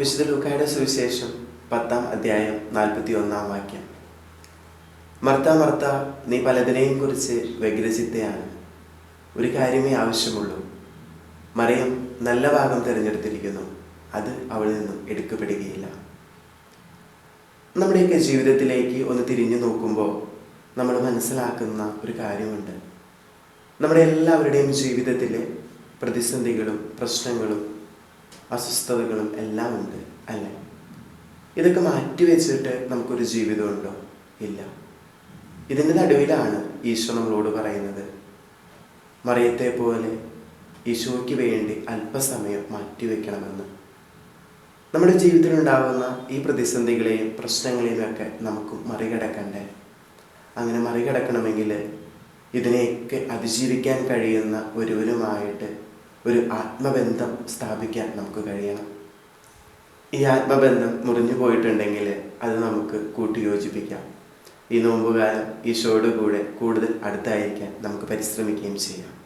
വിശുദ്ധ ലൂക്കായുടെ സുവിശേഷം പത്താം അധ്യായം നാൽപ്പത്തി ഒന്നാം വാക്യം. മർത്ത മർത്ത നീ പലതിനെയും കുറിച്ച് വ്യഗ്രചിത്തയാണ്. ഒരു കാര്യമേ ആവശ്യമുള്ളൂ. മറിയം നല്ല ഭാഗം തിരഞ്ഞെടുത്തിരിക്കുന്നു. അത് അവളിൽ നിന്നും എടുക്കപ്പെടുകയില്ല. നമ്മുടെയൊക്കെ ജീവിതത്തിലേക്ക് ഒന്ന് തിരിഞ്ഞു നോക്കുമ്പോൾ നമ്മൾ മനസ്സിലാക്കുന്ന ഒരു കാര്യമുണ്ട്. നമ്മുടെ എല്ലാവരുടെയും ജീവിതത്തിലെ പ്രതിസന്ധികളും പ്രശ്നങ്ങളും അസ്വസ്ഥതകളും എല്ലാം ഉണ്ട് അല്ലേ? ഇതൊക്കെ മാറ്റി വെച്ചിട്ട് നമുക്കൊരു ജീവിതമുണ്ടോ? ഇല്ല. ഇതിന്റെ നടുവിലാണ് ഈശോ നമ്മളോട് പറയുന്നത്. മറിയത്തെ പോലെ ഈശോയ്ക്ക് വേണ്ടി അല്പസമയം മാറ്റിവെക്കണമെന്ന് നമ്മുടെ ജീവിതത്തിൽ ഉണ്ടാകുന്ന ഈ പ്രതിസന്ധികളെയും പ്രശ്നങ്ങളെയും ഒക്കെ നമുക്ക് മറികടക്കണ്ടേ? അങ്ങനെ മറികടക്കണമെങ്കിൽ ഇതിനെയൊക്കെ അതിജീവിക്കാൻ കഴിയുന്ന ഒരുവരുമായിട്ട് ഒരു ആത്മബന്ധം സ്ഥാപിക്കാൻ നമുക്ക് കഴിയണം. ഈ ആത്മബന്ധം മുറിഞ്ഞു പോയിട്ടുണ്ടെങ്കിൽ അത് നമുക്ക് കൂട്ടിയോജിപ്പിക്കാം. ഈ നോമ്പുകാലം ഈശോയുടെ കൂടെ കൂടുതൽ അടുത്തായിരിക്കാൻ നമുക്ക് പരിശ്രമിക്കുകയും ചെയ്യാം.